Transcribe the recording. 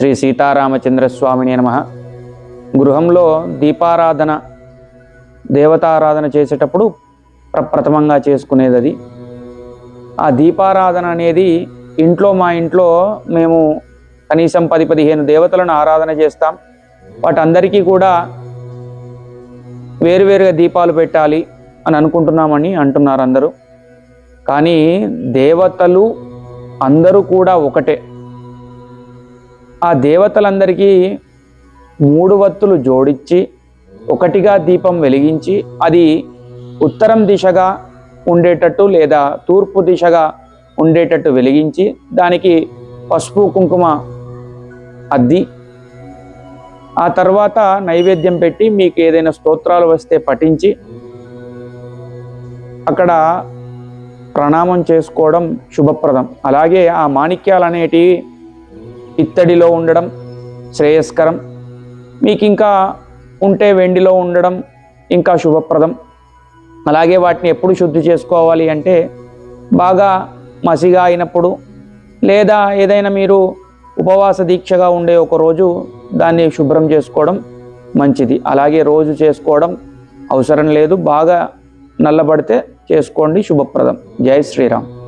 శ్రీ సీతారామచంద్ర స్వామిని నమ. గృహంలో దీపారాధన దేవతారాధన చేసేటప్పుడు ప్రప్రథమంగా చేసుకునేది అది ఆ దీపారాధన అనేది ఇంట్లో మా ఇంట్లో మేము కనీసం పది పదిహేను దేవతలను ఆరాధన చేస్తాం. వాటందరికీ కూడా వేరువేరుగా దీపాలు పెట్టాలి అని అనుకుంటున్నామని అంటున్నారు అందరూ. కానీ దేవతలు అందరూ కూడా ఒకటే. ఆ దేవతలందరికీ మూడు వత్తులు జోడించి ఒకటిగా దీపం వెలిగించి అది ఉత్తరం దిశగా ఉండేటట్టు లేదా తూర్పు దిశగా ఉండేటట్టు వెలిగించి దానికి పసుపు కుంకుమ అద్ది. ఆ తర్వాత నైవేద్యం పెట్టి మీకు ఏదైనా స్తోత్రాలు వస్తే పఠించి అక్కడ ప్రణామం చేసుకోవడం శుభప్రదం. అలాగే ఆ మాణిక్యాలు అనేటివి ఇత్తడిలో ఉండడం శ్రేయస్కరం. మీకు ఇంకా ఉంటే వెండిలో ఉండడం ఇంకా శుభప్రదం. అలాగే వాటిని ఎప్పుడు శుద్ధి చేసుకోవాలి అంటే బాగా మసిగా అయినప్పుడు లేదా ఏదైనా మీరు ఉపవాస దీక్షగా ఉండే ఒక రోజు దాన్ని శుభ్రం చేసుకోవడం మంచిది. అలాగే రోజు చేసుకోవడం అవసరం లేదు. బాగా నల్లబడితే చేసుకోండి. శుభప్రదం. జై శ్రీరామ్.